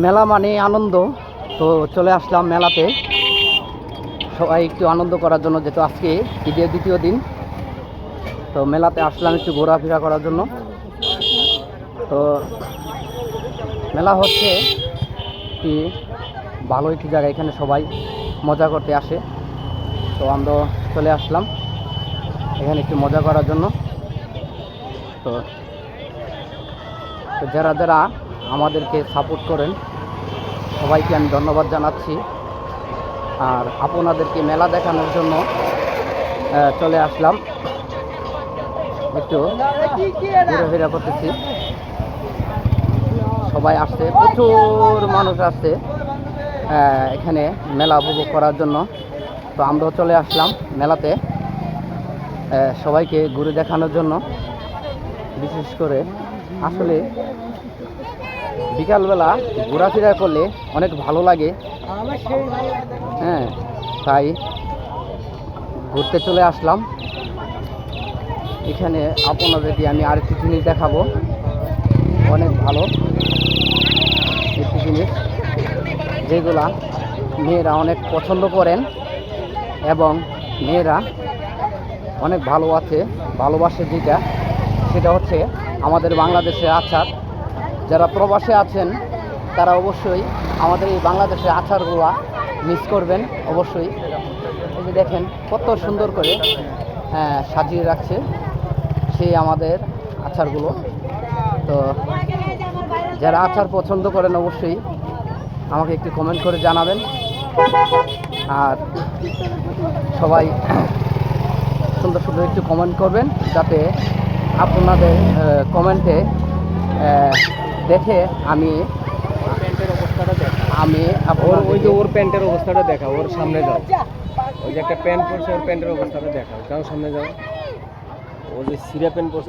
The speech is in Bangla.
মেলা মানে আনন্দ। তো চলে আসলাম মেলাতে। সবাই একটু আনন্দ করার জন্য, যেহেতু আজকে ঈদের দ্বিতীয় দিন। তো মেলাতে আসলাম একটু ঘোরাফেরা করার জন্য। তো মেলা হচ্ছে কি, ভালো একটি জায়গা। এখানে সবাই মজা করতে আসে। তো আমরা চলে আসলাম এখানে একটু মজা করার জন্য। তো যারা যারা আমাদেরকে সাপোর্ট করেন। সবাইকে আমি ধন্যবাদ জানাচ্ছি। আর আপনাদেরকে মেলা দেখানোর জন্য চলে আসলাম। একটু ঘোরাফেরা করতেছি। সবাই আসছে, প্রচুর মানুষ আসছে এখানে মেলা উপভোগ করার জন্য। তো আমরাও চলে আসলাম মেলাতে সবাইকে ঘুরে দেখানোর জন্য। বিশেষ করে আসলে বিকালবেলা ঘোরাফেরা করলে অনেক ভালো লাগে। হ্যাঁ তাই ঘুরতে চলে আসলাম। এখানে আপনাদেরকে আমি আর আরেকটি জিনিস দেখাবো। অনেক ভালো একটি জিনিস যেগুলা মেয়েরা অনেক পছন্দ করেন এবং মেয়েরা অনেক ভালো আছে, ভালোবাসে যেটা, সেটা হচ্ছে আমাদের বাংলাদেশের আচার। যারা প্রবাসে আছেন তারা অবশ্যই আমাদের এই বাংলাদেশের আচারগুলো মিস করবেন অবশ্যই। এই যে দেখেন কত সুন্দর করে আহ, সাজিয়ে রাখছে সেই আমাদের আচারগুলো। তো যারা আচার পছন্দ করেন অবশ্যই আমাকে একটু কমেন্ট করে জানাবেন। আর সবাই সুন্দর সুন্দর একটু কমেন্ট করবেন যাতে আপনাদের কমেন্টে দেখে আমি আমি ওর ওই যে ওর প্যান্টের অবস্থাটা দেখা ওর সামনে যাও। ওই যে একটা প্যান্ট পরছে ওর প্যান্টের অবস্থাটা দেখা যাও সামনে যাও। ও যে সিরা প্যান্ট পরছে